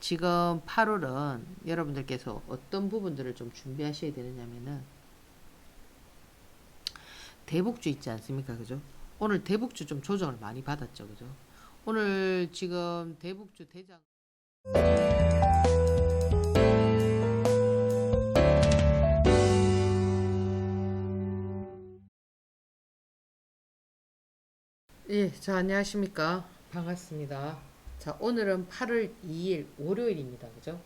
지금 8월은 여러분들께서 어떤 부분들을 좀 준비하셔야 되느냐면은 대북주 있지 않습니까? 그죠? 오늘 대북주 좀 조정을 많이 받았죠. 그죠? 오늘 지금 대북주 대장 예, 자, 안녕하십니까. 반갑습니다. 자, 오늘은 8월 2일 월요일입니다. 그죠?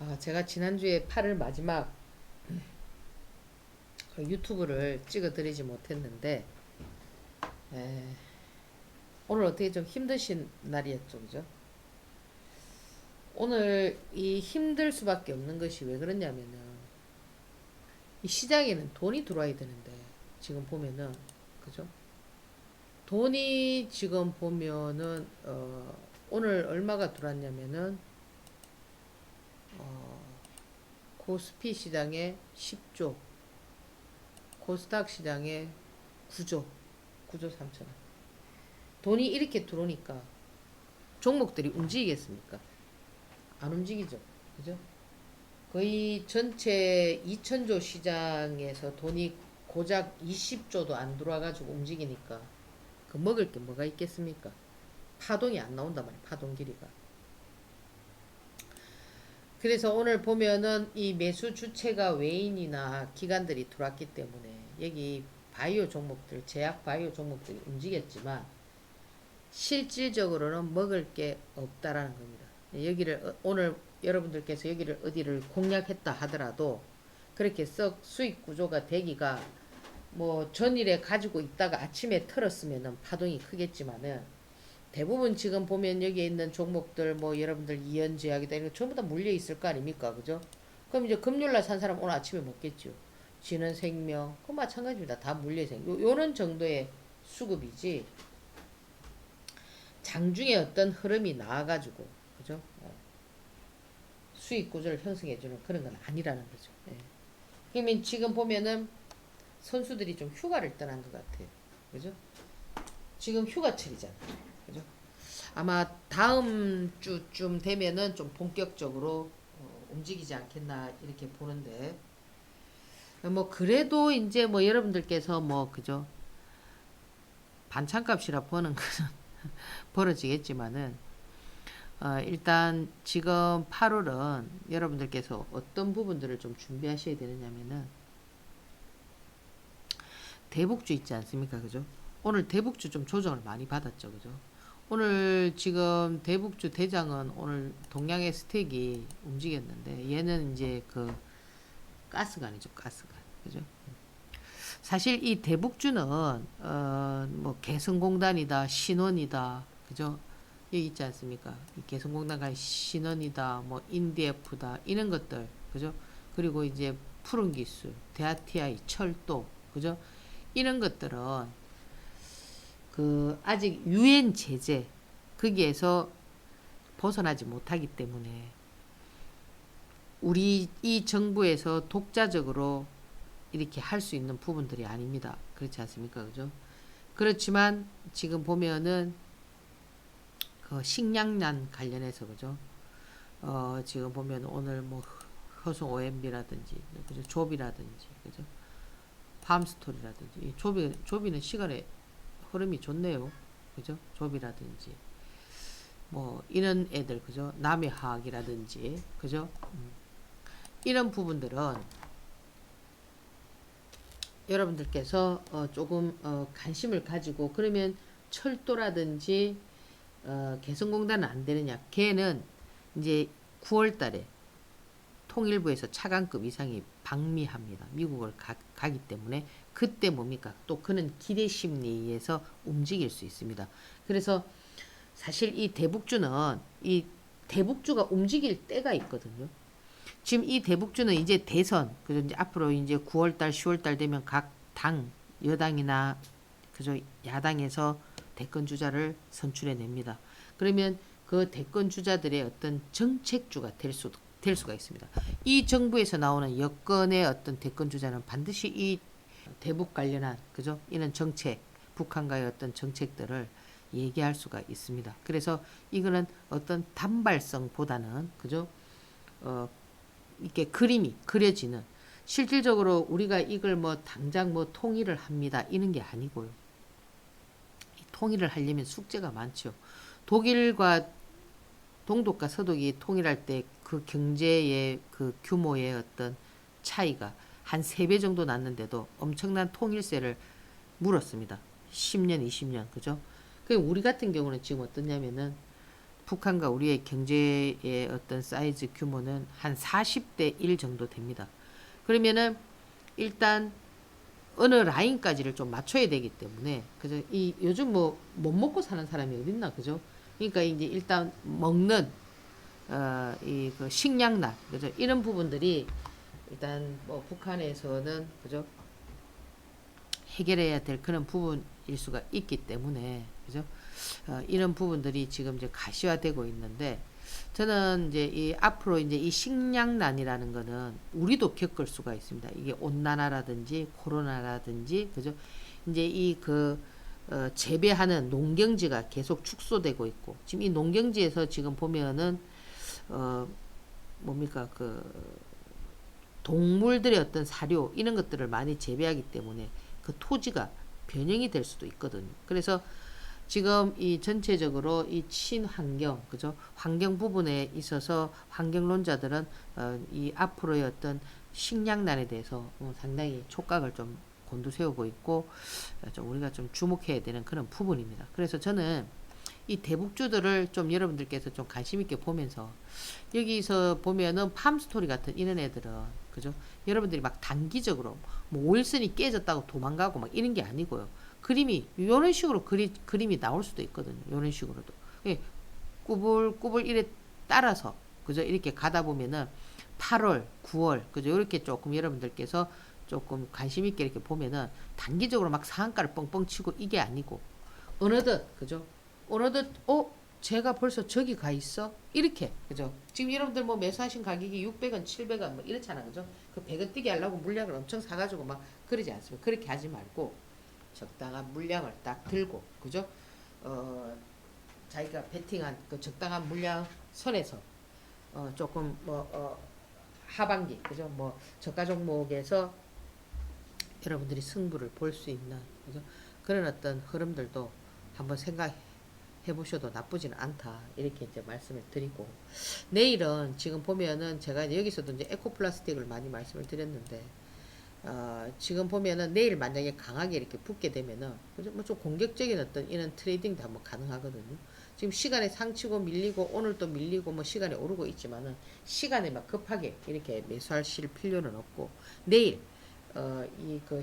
아, 제가 지난주에 8월 마지막 그 유튜브를 찍어 드리지 못했는데, 에, 오늘 어떻게 좀 힘드신 날이었죠. 그죠? 오늘 이 힘들 수밖에 없는 것이 왜 그러냐면은, 이 시장에는 돈이 들어와야 되는데, 지금 보면은, 그죠? 돈이 지금 보면은 어, 오늘 얼마가 들어왔냐면은 어, 코스피 시장에 10조, 코스닥 시장에 9조, 9조 3천원. 돈이 이렇게 들어오니까 종목들이 움직이겠습니까? 안 움직이죠. 그죠? 거의 전체 2천조 시장에서 돈이 고작 20조도 안 들어와가지고 움직이니까 그 먹을 게 뭐가 있겠습니까? 파동이 안 나온단 말이에요. 파동 길이가. 그래서 오늘 보면은 이 매수 주체가 외인이나 기관들이 들어왔기 때문에 여기 바이오 종목들, 제약 바이오 종목들이 움직였지만 실질적으로는 먹을 게 없다라는 겁니다. 여기를 어, 오늘 여러분들께서 여기를 어디를 공략했다 하더라도 그렇게 썩 수익 구조가 되기가 뭐 전일에 가지고 있다가 아침에 털었으면은 파동이 크겠지만은 대부분 지금 보면 여기에 있는 종목들 뭐 여러분들 이연제약이다 이런 거 전부 다 물려 있을 거 아닙니까 그죠? 그럼 이제 금요일날 산 사람 오늘 아침에 먹겠죠. 지는 생명 그 마찬가지입니다. 다 물려. 요 요런 정도의 수급이지 장중에 어떤 흐름이 나와가지고 그죠? 어. 수익 구조를 형성해주는 그런 건 아니라는 거죠. 예. 그러면 지금 보면은 선수들이 좀 휴가를 떠난 것 같아요. 그죠? 지금 휴가철이잖아요. 아마 다음 주쯤 되면은 좀 본격적으로 어, 움직이지 않겠나 이렇게 보는데 뭐 그래도 이제 뭐 여러분들께서 뭐 그죠? 반찬값이라 버는 것은 벌어지겠지만은 어, 일단 지금 8월은 여러분들께서 어떤 부분들을 좀 준비하셔야 되느냐면은 대북주 있지 않습니까? 그죠? 오늘 대북주 좀 조정을 많이 받았죠. 그죠? 오늘 지금 대북주 대장은 오늘 동양의 스택이 움직였는데 얘는 이제 그 가스관이죠. 가스관. 그죠? 사실 이 대북주는 어 뭐 개성공단이다, 신원이다. 그죠? 여기 있지 않습니까? 이 개성공단과 신원이다, 뭐 인디에프다 이런 것들. 그죠? 그리고 이제 푸른 기술, 대아티아이, 철도. 그죠? 이런 것들은 그 아직 유엔 제재 거기에서 벗어나지 못하기 때문에 우리 이 정부에서 독자적으로 이렇게 할 수 있는 부분들이 아닙니다. 그렇지 않습니까? 그죠? 그렇지만 지금 보면은 그 식량난 관련해서 그죠? 어, 지금 보면 오늘 뭐 허송 OMB라든지 그죠? 조비라든지 그죠? 팜스토리라든지 이 조비 조비는 시간의 흐름이 좋네요. 그죠? 조비라든지 뭐 이런 애들 그죠? 남의 화학이라든지 그죠? 음. 이런 부분들은 여러분들께서 어 조금 어 관심을 가지고 그러면 철도라든지 어 개성공단은 안 되느냐? 걔는 이제 9월 달에 통일부에서 차관급 이상이 방미합니다. 미국을 가, 가기 때문에 그때 뭡니까? 또 그는 기대 심리에서 움직일 수 있습니다. 그래서 사실 이 대북주는 이 대북주가 움직일 때가 있거든요. 지금 이 대북주는 이제 대선 그죠 이제 앞으로 이제 9월 달 10월 달 되면 각 당 여당이나 그죠 야당에서 대권 주자를 선출해 냅니다. 그러면 그 대권 주자들의 어떤 정책주가 될 수도 될 수가 있습니다. 이 정부에서 나오는 여권의 어떤 대권 주자는 반드시 이 대북 관련한 그죠? 이런 정책, 북한과의 어떤 정책들을 얘기할 수가 있습니다. 그래서 이거는 어떤 단발성보다는 그죠? 어, 이렇게 그림이 그려지는 실질적으로 우리가 이걸 뭐 당장 뭐 통일을 합니다. 이런 게 아니고요. 이 통일을 하려면 숙제가 많죠. 독일과 동독과 서독이 통일할 때 그 경제의 그 규모의 어떤 차이가 한 세 배 정도 났는데도 엄청난 통일세를 물었습니다. 10년, 20년, 그죠? 그 우리 같은 경우는 지금 어떠냐면은 북한과 우리의 경제의 어떤 사이즈 규모는 한 40대 1 정도 됩니다. 그러면은 일단 어느 라인까지를 좀 맞춰야 되기 때문에 그죠? 이 요즘 뭐 못 먹고 사는 사람이 어딨나 그죠? 그러니까 이제 일단 먹는 어이 그 식량난 그죠? 이런 부분들이 일단 뭐 북한에서는 그죠? 해결해야 될 그런 부분일 수가 있기 때문에 그죠? 어, 이런 부분들이 지금 이제 가시화되고 있는데 저는 이제 이 앞으로 이제 이 식량난이라는 거는 우리도 겪을 수가 있습니다. 이게 온난화라든지 코로나라든지 그죠? 이제 이그 어, 재배하는 농경지가 계속 축소되고 있고 지금 이 농경지에서 지금 보면은 어 뭡니까 그 동물들의 어떤 사료 이런 것들을 많이 재배하기 때문에 그 토지가 변형이 될 수도 있거든요. 그래서 지금 이 전체적으로 이 친환경, 그죠? 환경 부분에 있어서 환경론자들은 어, 이 앞으로의 어떤 식량난에 대해서 어, 상당히 촉각을 좀 곤두세우고 있고 어, 좀 우리가 좀 주목해야 되는 그런 부분입니다. 그래서 저는 이 대북주들을 좀 여러분들께서 좀 관심 있게 보면서 여기서 보면은 팜스토리 같은 이런 애들은 그죠? 여러분들이 막 단기적으로 뭐 오일선이 깨졌다고 도망가고 막 이런 게 아니고요. 그림이 이런 식으로 그리, 그림이 나올 수도 있거든요. 이런 식으로도. 예, 꾸불꾸불 이래 따라서 그죠? 이렇게 가다 보면은 8월, 9월 그죠? 이렇게 조금 여러분들께서 조금 관심 있게 이렇게 보면은 단기적으로 막 상한가를 뻥뻥 치고 이게 아니고 어느덧 그죠? 어느덧 어 제가 벌써 저기 가 있어 이렇게 그죠? 지금 여러분들 뭐 매수하신 가격이 600원, 700원 뭐 이렇잖아 그죠? 그 100원 뛰게 하려고 물량을 엄청 사가지고 막 그러지 않습니까? 그렇게 하지 말고 적당한 물량을 딱 들고 그죠? 어 자기가 베팅한 그 적당한 물량 선에서 어 조금 뭐 어, 하반기 그죠? 뭐 저가 종목에서 여러분들이 승부를 볼 수 있는 그죠? 그런 어떤 흐름들도 한번 생각해 보셔도 나쁘지는 않다 이렇게 이제 말씀을 드리고 내일은 지금 보면은 제가 이제 여기서도 이제 에코플라스틱을 많이 말씀을 드렸는데 어, 지금 보면은 내일 만약에 강하게 이렇게 붙게 되면은 그죠? 뭐좀 공격적인 어떤 이런 트레이딩도 한번 가능하거든요. 지금 시간에 상치고 밀리고 오늘 또 밀리고 뭐 시간에 오르고 있지만은 시간에 막 급하게 이렇게 매수하실 필요는 없고 내일 어, 이 그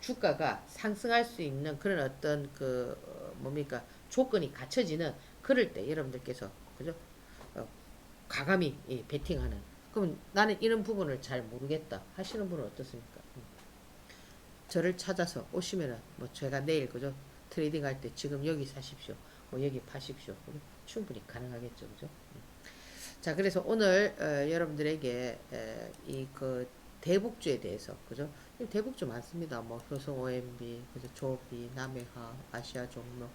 주가가 상승할 수 있는 그런 어떤 그 어, 뭡니까 조건이 갖춰지는 그럴 때 여러분들께서 그죠? 어, 과감히 예, 베팅하는 그럼 나는 이런 부분을 잘 모르겠다 하시는 분은 어떻습니까? 음. 저를 찾아서 오시면은 뭐 제가 내일 그죠 트레이딩 할 때 지금 여기 사십시오 뭐 여기 파십시오? 충분히 가능하겠죠 그죠? 음. 자 그래서 오늘 어, 여러분들에게 이 그 대북주에 대해서 그죠? 대북주 많습니다. 뭐 효성 OMB, 그죠? 조비, 남해화, 아시아 종로,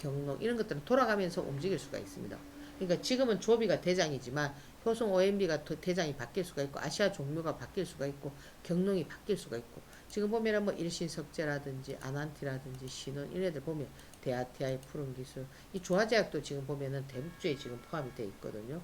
경로 이런 것들은 돌아가면서 움직일 수가 있습니다. 그러니까 지금은 조비가 대장이지만 효성 OMB가 대장이 바뀔 수가 있고 아시아 종묘가 바뀔 수가 있고 경롱이 바뀔 수가 있고 지금 보면은 뭐 일신석재라든지 아난티라든지 신원 이런 애들 보면 대아티아의 푸른 기술 이 조화제약도 지금 보면은 대북주에 지금 포함이 되어 있거든요.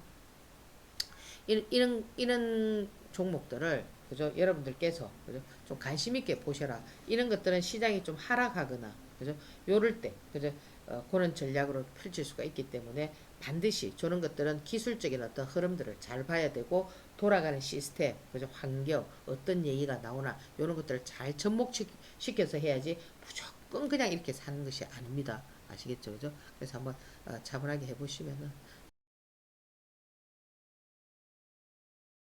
이런 이런 이런 종목들을 그죠? 여러분들께서 그죠? 좀 관심 있게 보셔라. 이런 것들은 시장이 좀 하락하거나 그죠? 요럴 때 그죠 어, 그런 전략으로 펼칠 수가 있기 때문에 반드시 저런 것들은 기술적인 어떤 흐름들을 잘 봐야 되고 돌아가는 시스템, 그죠? 환경, 어떤 얘기가 나오나 이런 것들을 잘 접목시켜서 해야지 무조건 그냥 이렇게 사는 것이 아닙니다. 아시겠죠, 그죠? 그래서 한번 어, 차분하게 해보시면은